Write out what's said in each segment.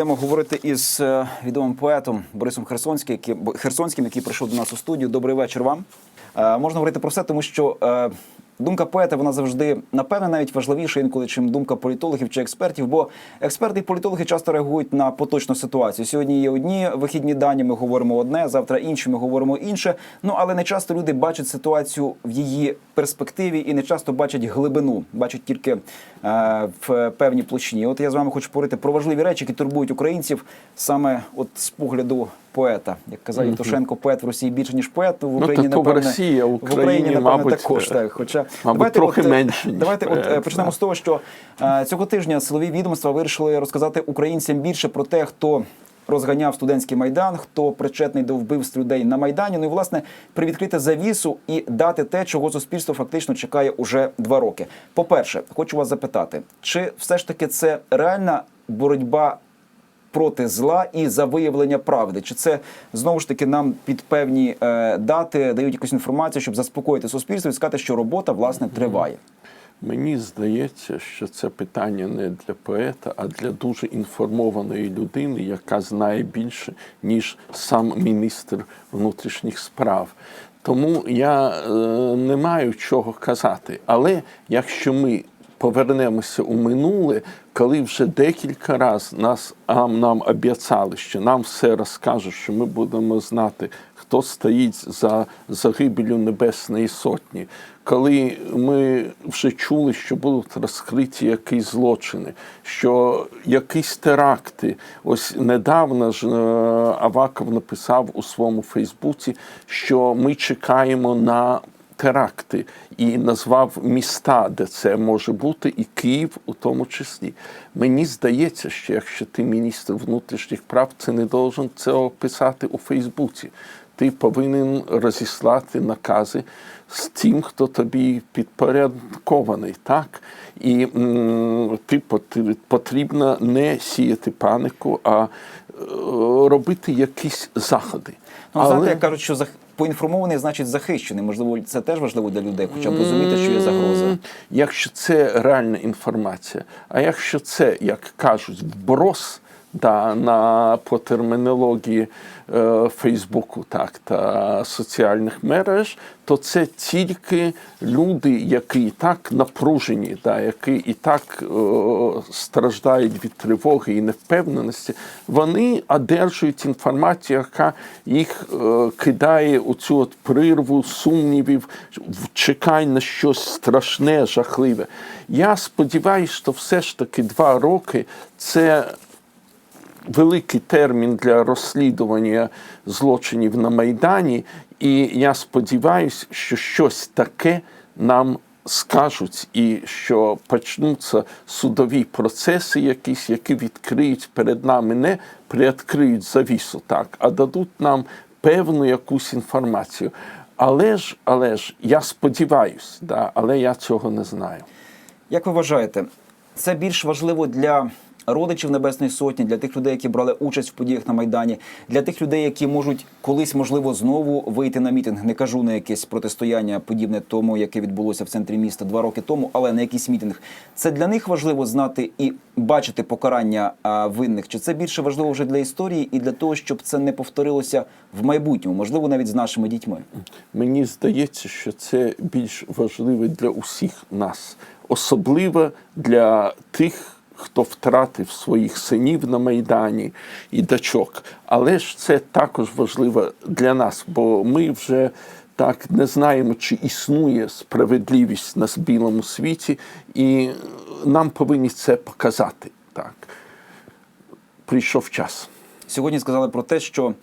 будемо говорити із е, відомим поетом Борисом Херсонським, який, Херсонським, який прийшов до нас у студію. Добрий вечір вам. Е, Можна говорити про все, тому що е, думка поета вона завжди напевне навіть важливіша інколи, чим думка політологів чи експертів. Бо експерти і політологи часто реагують на поточну ситуацію. Сьогодні є одні вихідні дані. Ми говоримо одне, завтра інші. Ми говоримо інше. Ну але не часто люди бачать ситуацію в її перспективі і не часто бачать глибину, бачать тільки е, в певній площині. От я з вами хочу поговорити про важливі речі, які турбують українців саме от з погляду поета. Як казав Євтушенко, поет в Росії більше ніж поет. В Україні так то в Росії, а в в Україні Україні, напевне мабуть, також так. Хоча мабуть, трохи от, е, менше, ніж давайте от, е, почнемо да. з того, що е, цього тижня силові відомства вирішили розказати українцям більше про те, хто. Розганяв студентський майдан, хто причетний до вбивств людей на майдані. Ну і власне привідкрити завісу і дати те, чого суспільство фактично чекає уже два роки. По-перше, хочу вас запитати, чи все ж таки це реальна боротьба проти зла і за виявлення правди? Чи це знову ж таки нам під певні е, дати дають якусь інформацію, щоб заспокоїти суспільство і сказати, що робота власне триває? Мені здається, що це питання не для поета, а для дуже інформованої людини, яка знає більше, ніж сам міністр внутрішніх справ. Тому я е, не маю чого казати. Але якщо ми повернемося у минуле, коли вже декілька разів нас а, нам обіцяли, що нам все розкажуть, що ми будемо знати, хто стоїть за загибелю Небесної Сотні, коли ми вже чули, що будуть розкриті якісь злочини, що якісь теракти. Ось недавно ж е, Аваков написав у своєму Фейсбуці, що ми чекаємо на теракти і назвав міста, де це може бути, і Київ у тому числі. Мені здається, що якщо ти міністр внутрішніх прав, це не должен це писати у Фейсбуці. Ти повинен розіслати накази з тим, хто тобі підпорядкований, так? І ти потрібно не сіяти панику, а е, робити якісь заходи. Ну, знаєте, як кажуть, що. Поінформований значить захищений. Можливо, це теж важливо для людей, хоча б розуміти, що є загроза. Якщо це реальна інформація, а якщо це, як кажуть, вброс да, на по термінології е, Фейсбуку так, та соціальних мереж, то це тільки люди, які і так напружені, да, які і так е, страждають від тривоги і невпевненості, вони одержують інформацію, яка їх е, кидає у цю от прирву сумнівів, чекай на щось страшне, жахливе. Я сподіваюся, що все ж таки два роки це великий термін для розслідування злочинів на Майдані, і я сподіваюся, що щось таке нам скажуть, і що почнуться судові процеси, якісь, які відкриють перед нами, не приоткриють завісу, так, а дадуть нам певну якусь інформацію. Але ж, але ж, я сподіваюся, да, але я цього не знаю. Як ви вважаєте, це більш важливо для родичів Небесної Сотні, для тих людей, які брали участь в подіях на Майдані, для тих людей, які можуть колись, можливо, знову вийти на мітинг. Не кажу на якесь протистояння, подібне тому, яке відбулося в центрі міста два роки тому, але на якийсь мітинг. Це для них важливо знати і бачити покарання винних. Чи це більше важливо вже для історії і для того, щоб це не повторилося в майбутньому, можливо, навіть з нашими дітьми? Мені здається, що це більш важливо для усіх нас, особливо для тих, хто втратив своїх синів на Майдані і дочок. Але ж це також важливо для нас, бо ми вже так не знаємо, чи існує справедливість на білому світі, і нам повинні це показати. Так. Прийшов час. Сьогодні сказали про те, що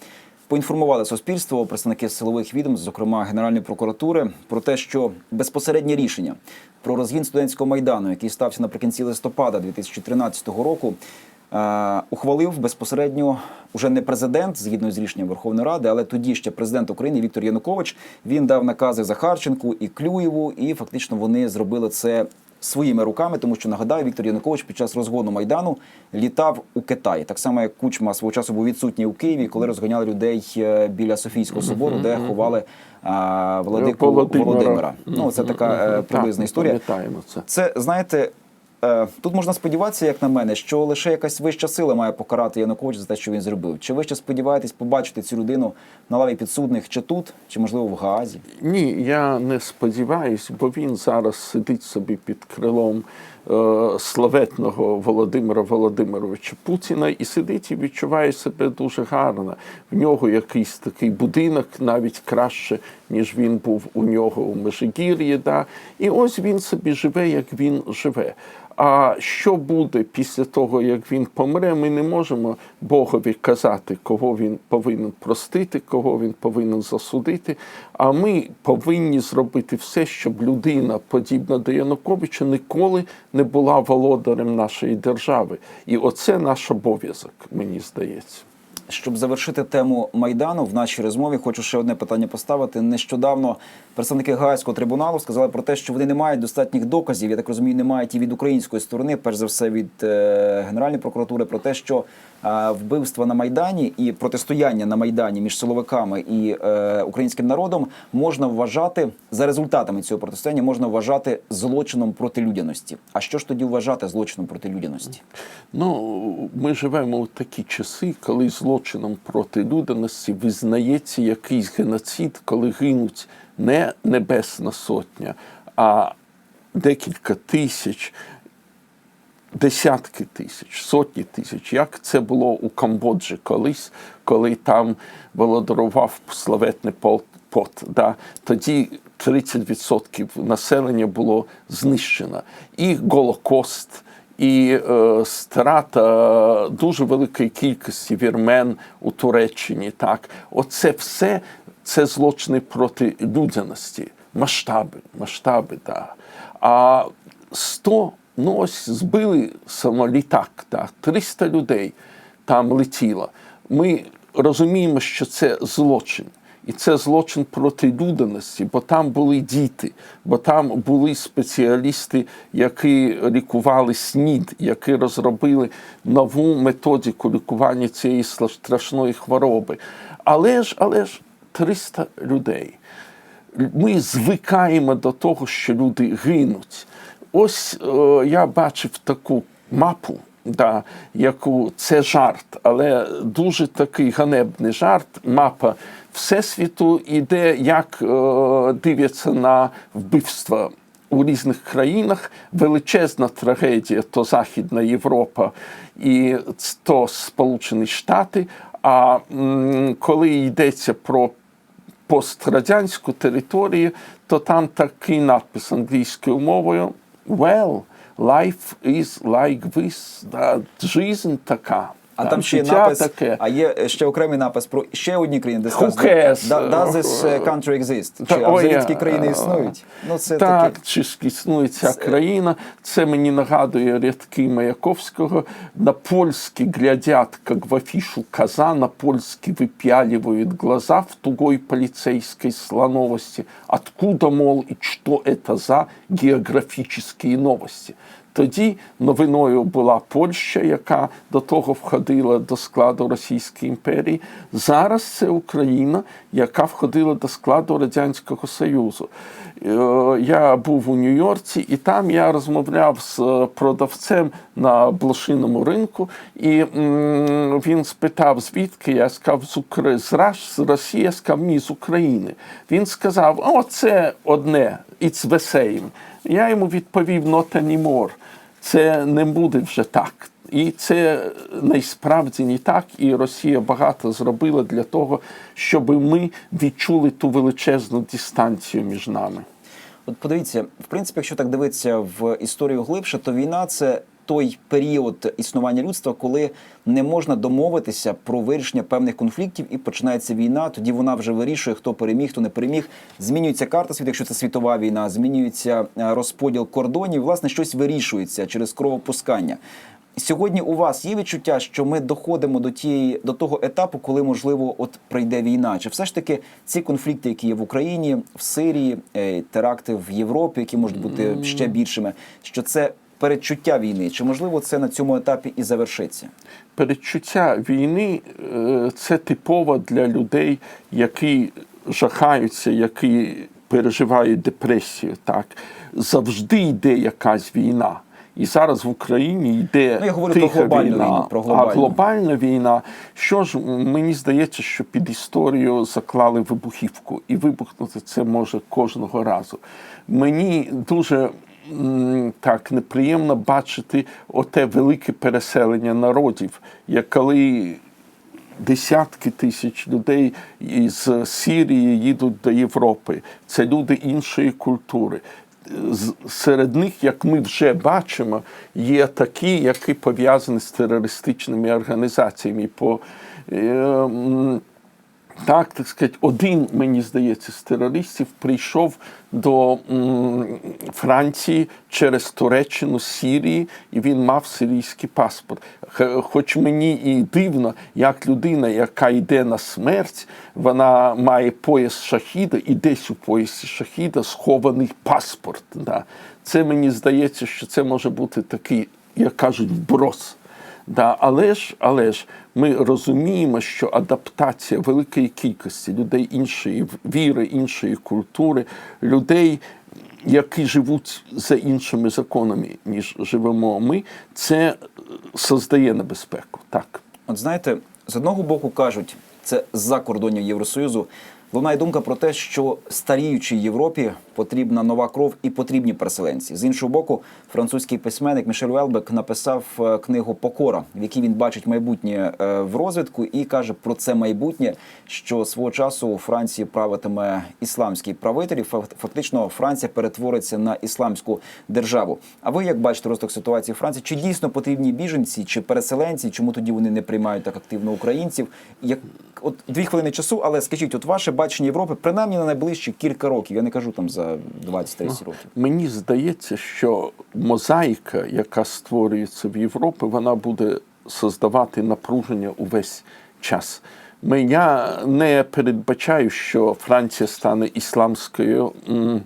поінформували суспільство, представники силових відомств, зокрема Генеральної прокуратури, про те, що безпосереднє рішення про розгін студентського майдану, який стався наприкінці листопада 2013 року, е, ухвалив безпосередньо уже не президент згідно з рішенням Верховної Ради, але тоді ще президент України Віктор Янукович. Він дав накази Захарченку і Клюєву, і фактично вони зробили це своїми руками, тому що нагадаю, Віктор Янукович під час розгону майдану літав у Китай, так само як Кучма свого часу був відсутній у Києві, коли розганяли людей е, біля Софійського собору, де ховали а, владику Володимира. Володимира. Ну це така е, приблизна історія. Пам'ятаємо це. Це знаєте, тут можна сподіватися, як на мене, що лише якась вища сила має покарати Януковича за те, що він зробив. Чи ви ще сподіваєтесь побачити цю людину на лаві підсудних, чи тут, чи можливо в Гаазі? Ні, я не сподіваюся, бо він зараз сидить собі під крилом е, славетного Володимира Володимировича Путіна і сидить і відчуває себе дуже гарно. В нього якийсь такий будинок, навіть краще, ніж він був у нього у Межигір'ї. Да? І ось він собі живе, як він живе. А що буде після того, як він помре, ми не можемо Богові казати, кого він повинен простити, кого він повинен засудити. А ми повинні зробити все, щоб людина, подібна до Януковича, ніколи не була володарем нашої держави. І оце наш обов'язок, мені здається. Щоб завершити тему майдану в нашій розмові, хочу ще одне питання поставити. Нещодавно представники Гаазького трибуналу сказали про те, що вони не мають достатніх доказів. Я так розумію, не мають і від української сторони, перш за все від е, Генеральної прокуратури, про те, що вбивства на майдані і протистояння на майдані між силовиками і е, українським народом можна вважати за результатами цього протистояння, можна вважати злочином проти людяності. А що ж тоді вважати злочином проти людяності? Ну, ми живемо у такі часи, коли злочином проти людяності визнається якийсь геноцид, коли гинуть не небесна сотня, а декілька тисяч, десятки тисяч, сотні тисяч. Як це було у Камбоджі колись, коли там володарував славетний Пол Пот. Да? Тоді 30% населення було знищено. І Голокост і е, страта дуже великої кількості вірмен у Туреччині. Так, оце все це злочини проти людяності, масштаби, масштаби, да. А 100, ну ось збили самолітак, так, 300 людей там летіло. Ми розуміємо, що це злочин. І це злочин проти людяності, бо там були діти, бо там були спеціалісти, які лікували СНІД, які розробили нову методику лікування цієї страшної хвороби. Але ж, але ж 300 людей. Ми звикаємо до того, що люди гинуть. Ось е, я бачив таку мапу да, яку це жарт, але дуже такий ганебний жарт. Мапа Всесвіту іде, як е, дивляться на вбивства. У різних країнах величезна трагедія то Західна Європа і то Сполучені Штати. А коли йдеться про пострадянську територію, то там такий надпис англійською мовою Well, life is like this. Да, жизнь така. А там ще є напис, таке. а є ще окремий напис про ще одні країни, де сказано? Does this uh, country exist? Та, Чи а ой, взагалі я- такі країни існують? Ну це так, таке. чи ж існує ця країна. Це мені нагадує рядки Маяковського. На польськи глядят, как в афишу коза, на польски выпяливают глаза в тугой полицейской слоновости. Откуда, мол, и что это за географические новости? Тоді новиною була Польща, яка до того входила до складу Російської імперії. Зараз це Україна, яка входила до складу Радянського Союзу. Е, Я був у Нью-Йорці, і там я розмовляв з е, продавцем на блошиному ринку, і він спитав, звідки я сказав з Укра... з Раш- з Росії, я сказав, ні, з України. Він сказав: о, це одне, it's the same. Я йому відповів not anymore. Це не буде вже так. І це насправді не так. І Росія багато зробила для того, щоб ми відчули ту величезну дистанцію між нами. От подивіться, в принципі, якщо так дивитися в історію глибше, то війна це той період існування людства, коли не можна домовитися про вирішення певних конфліктів, і починається війна. Тоді вона вже вирішує, хто переміг, хто не переміг. Змінюється карта світу, якщо це світова війна, змінюється е, розподіл кордонів. Власне, щось вирішується через кровопускання. Сьогодні у вас є відчуття, що ми доходимо до тієї до того етапу, коли можливо от прийде війна? Чи все ж таки ці конфлікти, які є в Україні, в Сирії, е, теракти в Європі, які можуть бути ще більшими, що це передчуття війни? Чи можливо це на цьому етапі і завершиться? Передчуття війни е, це типово для людей, які жахаються, які переживають депресію. Так завжди йде якась війна. І зараз в Україні йде Ну, я говорю про тиха глобальну війна, війну, про а глобальна війна. Що ж мені здається, що під історію заклали вибухівку, і вибухнути це може кожного разу. Мені дуже так неприємно бачити оте велике переселення народів, як коли десятки тисяч людей із Сирії їдуть до Європи. Це люди іншої культури. Серед них, як ми вже бачимо, є такі, які пов'язані з терористичними організаціями. По, е, так, так сказати, один, мені здається, з терористів прийшов до Франції через Туреччину, Сірії, і він мав сирійський паспорт. Хоч мені і дивно, як людина, яка йде на смерть, вона має пояс шахіда, і десь у поясі шахіда схований паспорт. Да. Це мені здається, що це може бути такий, як кажуть, вброс. Да, але ж, але ж ми розуміємо, що адаптація великої кількості людей іншої віри, іншої культури, людей, які живуть за іншими законами, ніж живемо ми, це создає небезпеку. Так. От знаєте, з одного боку кажуть, це з-за кордонів Євросоюзу. Лунає думка про те, що старіючій Європі потрібна нова кров і потрібні переселенці. З іншого боку, французький письменник Мішель Велбек написав е, книгу Покора, в якій він бачить майбутнє е, в розвитку і каже про це майбутнє, що свого часу у Франції правитиме ісламський правитель. Фактично, Франція перетвориться на ісламську державу. А ви як бачите розвиток ситуації в Франції? Чи дійсно потрібні біженці чи переселенці? Чому тоді вони не приймають так активно українців? Як от дві хвилини часу, але скажіть, от ваше бачення Європи принаймні на найближчі кілька років. Я не кажу там за 20-30 років. Мені здається, що мозаїка, яка створюється в Європі, вона буде создавати напруження увесь час. Ми, я не передбачаю, що Франція стане ісламською м,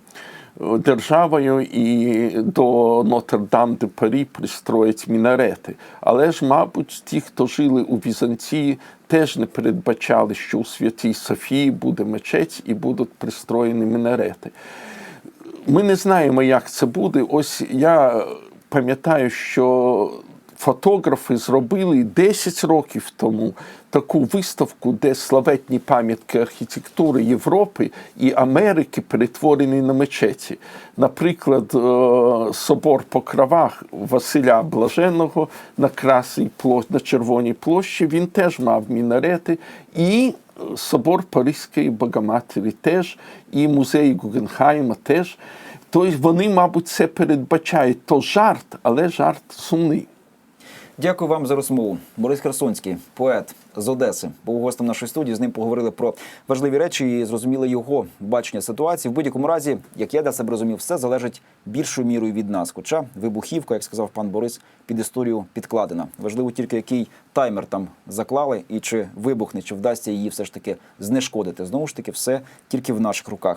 державою і до Нотр-Дам де Парі пристроять мінарети. Але ж, мабуть, ті, хто жили у Візантії, теж не передбачали, що у Святій Софії буде мечеть і будуть пристроєні мінарети. Ми не знаємо, як це буде. Ось я пам'ятаю, що фотографи зробили 10 років тому таку виставку, де славетні пам'ятки архітектури Європи і Америки перетворені на мечеті. Наприклад, е, собор по кравах Василя Блаженного на Красній площі, на Червоній площі, він теж мав мінарети. І собор Паризької Богоматері теж, і музей Гугенхайма теж. Тобто вони, мабуть, це передбачають. То жарт, але жарт сумний. Дякую вам за розмову. Борис Херсонський, поет з Одеси, був гостем нашої студії. З ним поговорили про важливі речі і зрозуміли його бачення ситуації. В будь-якому разі, як я для себе розумів, все залежить більшою мірою від нас. Хоча вибухівка, як сказав пан Борис, під історію підкладена. Важливо тільки який таймер там заклали, і чи вибухне, чи вдасться її все ж таки знешкодити. Знову ж таки, все тільки в наших руках.